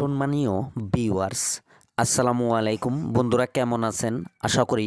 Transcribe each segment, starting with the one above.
সম্মানীয় ভিউয়ার্স আসসালামু আলাইকুম। বন্ধুরা কেমন আছেন? আশা করি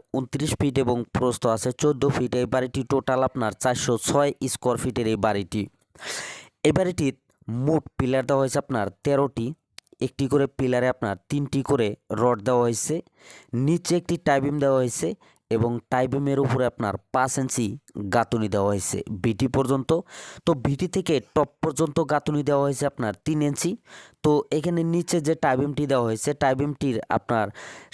উনত্রিশ ফিট এবং প্রস্থ আছে চোদ্দ ফিট। এই বাড়িটি টোটাল আপনার চারশো ছয় স্কোয়ার ফিটের এই বাড়িটি। এই বাড়িটির মোট পিলার দেওয়া হয়েছে আপনার তেরোটি। একটি করে পিলারে আপনার তিনটি করে রড দেওয়া হয়েছে। নিচে একটি টাইবিম দেওয়া হয়েছে। এবং টাইবিমের উপরে আপনার পাঁচ ইঞ্চি গাঁথুনি দেওয়া হয়েছে বিটি পর্যন্ত। তো বিটি থেকে টপ পর্যন্ত গাঁথুনি দেওয়া হয়েছে আপনার তিন ইঞ্চি। তো এখানে নিচে যে টাইবিমটি দেওয়া হয়েছে, টাইবিমটির আপনার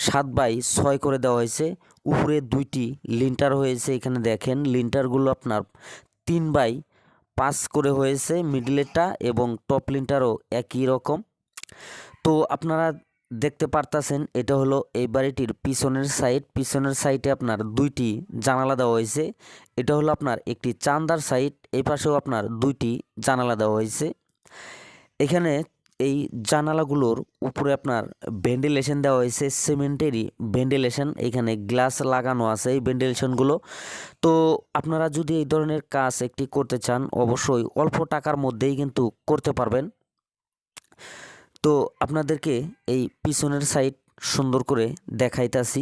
সাত বাই ছয় করে দেওয়া হয়েছে। উপরে দুইটি লিন্টার হয়েছে এখানে দেখেন। লিন্টারগুলো আপনার তিন বাই পাস করে হয়েছে মিডলেরটা এবং টপ লিন্টারও একই রকম। তো আপনারা দেখতে পারতাছেন, এটা হলো এই বাড়িটির পিছনের সাইড পিছনের সাইডে আপনার দুইটি জানালা দেওয়া হয়েছে। এটা হলো আপনার একটি চান্দার সাইড এই পাশেও আপনার দুইটি জানালা দেওয়া হয়েছে। এখানে এই জানালাগুলোর উপরে আপনার ভেন্টিলেশন দেওয়া হয়েছে সিমেন্টেরই ভেন্টিলেশন এখানে গ্লাস লাগানো আছে এই ভেন্টিলেশনগুলো তো আপনারা যদি এই ধরনের কাজ একটি করতে চান, অবশ্যই অল্প টাকার মধ্যেই কিন্তু করতে পারবেন। তো আপনাদেরকে এই পিছনের সাইড সুন্দর করে দেখাইতাছি,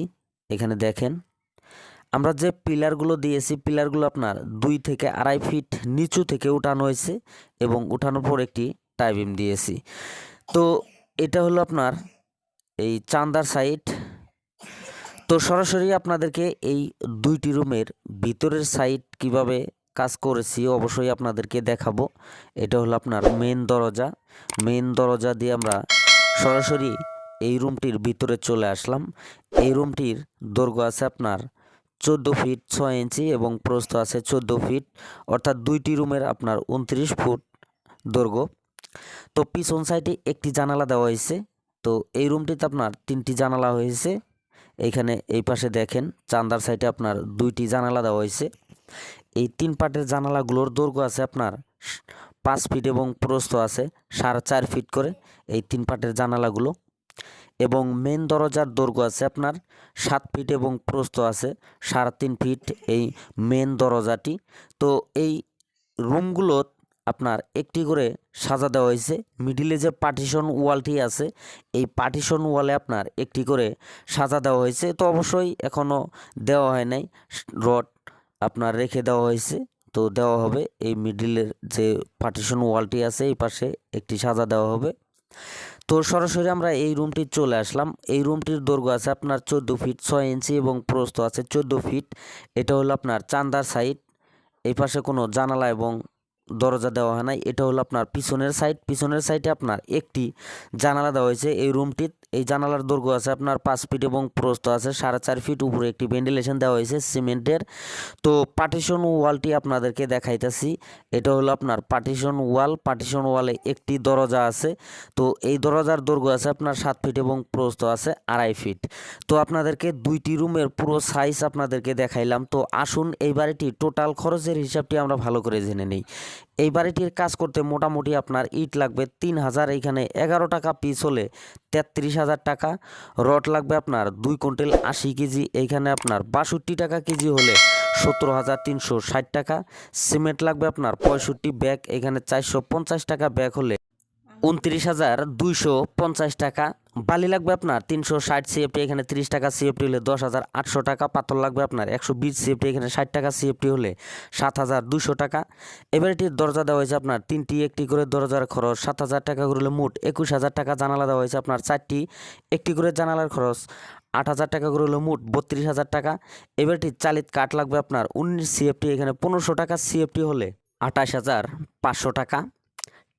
এখানে দেখেন। আমরা যে পিলারগুলো দিয়েছি, পিলারগুলো আপনার দুই থেকে আড়াই ফিট নিচু থেকে উঠানো হয়েছে এবং উঠানোর পর একটি টাইবিম দিয়েছি। তো এটা হলো আপনার এই চান্দার সাইড তো সরাসরি আপনাদেরকে এই দুইটি রুমের ভিতরের সাইড কীভাবে কাজ করেছি, অবশ্যই আপনাদেরকে দেখাবো। এটা হলো আপনার মেন দরজা। মেন দরজা দিয়ে আমরা সরাসরি এই রুমটির ভিতরে চলে আসলাম। এই রুমটির দৈর্ঘ্য আছে আপনার চোদ্দ ফিট ছয় ইঞ্চি এবং প্রস্থ আছে চোদ্দ ফিট অর্থাৎ দুইটি রুমের আপনার উনত্রিশ ফুট দৈর্ঘ্য। তো পিছন সাইডে একটি জানালা দেওয়া হয়েছে। তো এই রুমটিতে আপনার তিনটি জানালা হয়েছে। এইখানে এই পাশে দেখেন, চান্দার সাইডে আপনার দুইটি জানালা দেওয়া হয়েছে। এই তিন পাটের জানালাগুলোর দৈর্ঘ্য আছে আপনার পাঁচ ফিট এবং প্রস্থ আছে সাড়ে চার ফিট করে এই তিন পাটের জানালাগুলো। এবং মেন দরজার দৈর্ঘ্য আছে আপনার সাত ফিট এবং প্রস্থ আছে সাড়ে তিন ফিট এই মেন দরজাটি। তো এই রুমগুলো আপনার একটি করে সাজা দেওয়া হয়েছে। মিডিলে যে পার্টিশন ওয়ালটি আছে, এই পার্টিশন ওয়ালে আপনার একটি করে সাজা দেওয়া হয়েছে। তো অবশ্যই এখনও দেওয়া হয় নাই, রড আপনার রেখে দেওয়া হয়েছে। তো দেওয়া হবে। এই মিডিলের যে পার্টিশন ওয়ালটি আছে, এই পাশে একটি সাজা দেওয়া হবে। তো সরাসরি আমরা এই রুমটি চলে আসলাম। এই রুমটির দৈর্ঘ্য আছে আপনার চোদ্দ ফিট ছয় ইঞ্চি এবং প্রস্থ আছে চোদ্দ ফিট এটা হলো আপনার চান্দার সাইড এই পাশে কোনো জানালা এবং দরজা দেওয়া হয় নাই। এটা হলো আপনার পিছনের সাইড পিছনের সাইডে আপনার একটি জানালা দেওয়া হয়েছে এই রুমটির এই জানালার দৈর্ঘ্য আছে আপনার পাঁচ ফিট এবং প্রস্থ আছে, সাড়ে চার ফিট উপরে একটি ভেন্টিলেশন দেওয়া হয়েছে সিমেন্টের। তো পার্টিশন ওয়ালটি আপনাদেরকে দেখাইতেছি, এটা হলো আপনার পার্টিশন ওয়াল পার্টিশন ওয়ালে একটি দরজা আছে। তো এই দরজার দৈর্ঘ্য আছে আপনার সাত ফিট এবং প্রস্থ আছে আড়াই ফিট। তো আপনাদেরকে দুইটি রুমের পুরো সাইজ আপনাদেরকে দেখাইলাম। তো আসুন এই বাড়িটি টোটাল খরচের হিসাবটি আমরা ভালো করে জেনে নিই। এই বাড়িটির কাজ করতে মোটামুটি আপনার ইট লাগবে তিন হাজার, এইখানে এগারো টাকা পিস হলে তেত্রিশ হাজার টাকা। রড লাগবে আপনার দুই কুইন্টাল আশি কেজি। এইখানে আপনার বাষট্টি টাকা কেজি হলে সতেরো হাজার তিনশো ষাট টাকা। সিমেন্ট লাগবে আপনার পঁয়ষট্টি ব্যাগ। এখানে চারশো পঞ্চাশ টাকা ব্যাগ হলে উনত্রিশ হাজার দুইশো পঞ্চাশ টাকা। বালি লাগবে আপনার তিনশো ষাট সিএফটি এখানে তিরিশ টাকা সিএফটি হলে দশ হাজার আটশো টাকা। পাথর লাগবে আপনার একশো বিশ সিএফটি এখানে ষাট টাকা সিএফটি হলে সাত হাজার দুশো টাকা। এবার এটির দরজা দেওয়া হয়েছে আপনার তিনটি, একটি করে দরজার খরচ। সাত হাজার টাকা করে মোট একুশ হাজার টাকা। জানালা দেওয়া হয়েছে আপনার চারটি, একটি করে জানালার খরচ। আট হাজার টাকা করে হলো মোট বত্রিশ হাজার টাকা। এবারটি চালিত কাঠ লাগবে আপনার উনিশ সিএফটি এখানে পনেরোশো টাকা সিএফটি হলে আঠাশ হাজার পাঁচশো টাকা।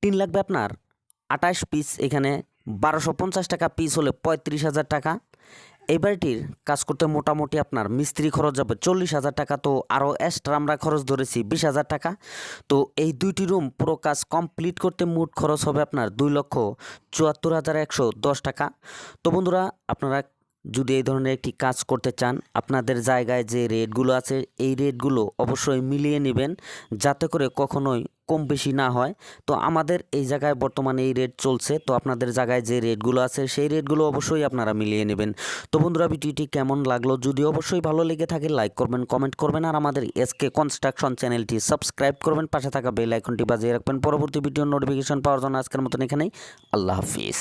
টিন লাগবে আপনার আঠাশ পিস এখানে বারোশো পঞ্চাশ টাকা পিস হলে পঁয়ত্রিশ হাজার টাকা। এই বাড়িটির কাজ করতে মোটামুটি আপনার মিস্ত্রি খরচ যাবে চল্লিশ হাজার টাকা, তো আরও এক্সট্রা আমরা খরচ ধরেছি বিশ হাজার টাকা। তো এই দুইটি রুম পুরো কাজ কমপ্লিট করতে মোট খরচ হবে আপনার দুই লক্ষ চুয়াত্তর হাজার একশো দশ টাকা। তো বন্ধুরা, আপনারা যদি এই ধরনের একটি কাজ করতে চান, আপনাদের জায়গায় যে রেটগুলো আছে, এই রেটগুলো অবশ্যই মিলিয়ে নেবেন। যাতে করে কখনোই কম বেশি না হয়। তো আমাদের এই জায়গায় বর্তমানে এই রেট চলছে। তো আপনাদের জায়গায় যে রেটগুলো আছে, সেই রেটগুলো অবশ্যই আপনারা মিলিয়ে নেবেন। তো বন্ধুরা, ভিডিওটি কেমন লাগল? যদি অবশ্যই ভালো লেগে থাকে লাইক করবেন কমেন্ট করবেন, আর আমাদের এসকে কনস্ট্রাকশন চ্যানেলটি সাবস্ক্রাইব করবেন। পাশে থাকা বেল আইকনটি বাজিয়ে রাখবেন। পরবর্তী ভিডিও নোটিফিকেশন পাওয়ার জন্য আজকের মতন এখানেই। আল্লাহ হাফিজ।